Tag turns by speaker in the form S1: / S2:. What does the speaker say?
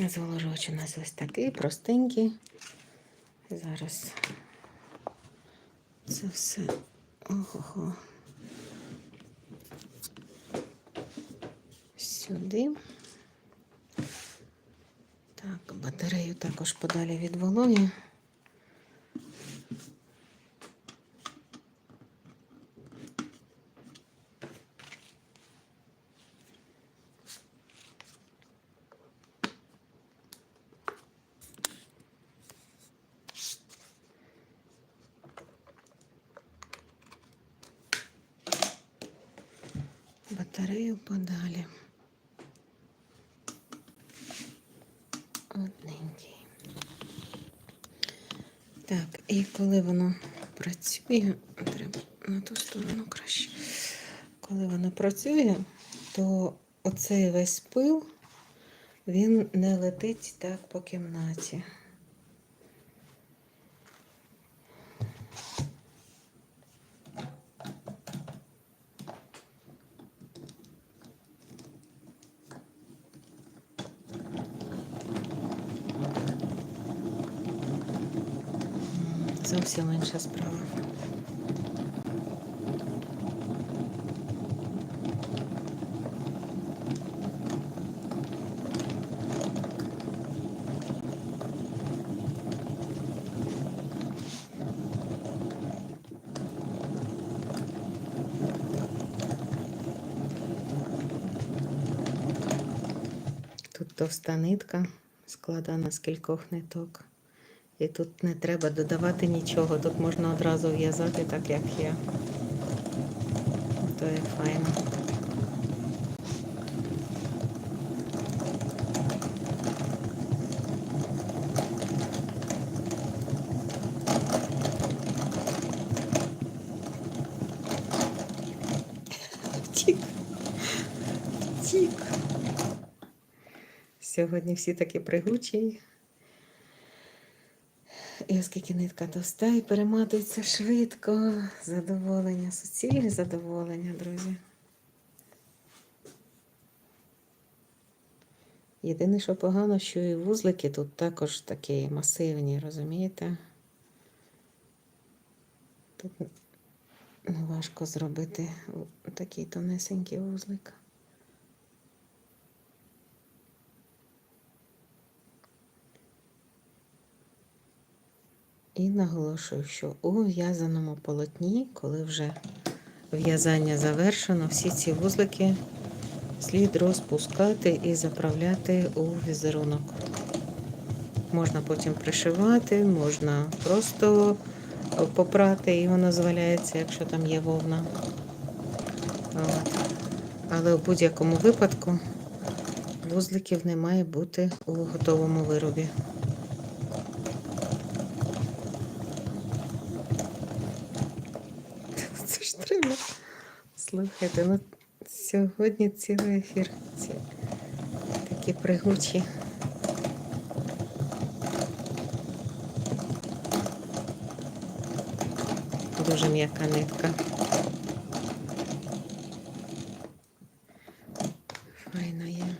S1: Зволожувач у нас ось такий простенький. Зараз це все. Ого. Сюди. Так, батарею також подалі від вологи. Батарею подалі. Одненький. Так, і коли воно працює, треба на ту сторону краще. Коли воно працює, то оцей весь пил, він не летить так по кімнаті. Зовсім інша справа. Тут товста нитка складена з кількох ниток. І тут не треба додавати нічого. Тут можна одразу в'язати так, як є. То є файно. Втік. Втік. Сьогодні всі такі пригучі. І оскільки нитка товста і перематується швидко, задоволення, суцільне задоволення, друзі. Єдине, що погано, що і вузлики тут також такі масивні, розумієте? Тут важко зробити такий тонесенький вузлик. І наголошую, що у в'язаному полотні, коли вже в'язання завершено, всі ці вузлики слід розпускати і заправляти у візерунок. Можна потім пришивати, можна просто попрати, і воно зваляється, якщо там є вовна. От. Але в будь-якому випадку вузликів не має бути у готовому виробі. Це. Слухайте, ну сьогодні цілий ефір. Ці такі пригучі. Дуже м'яка нитка. Файно є.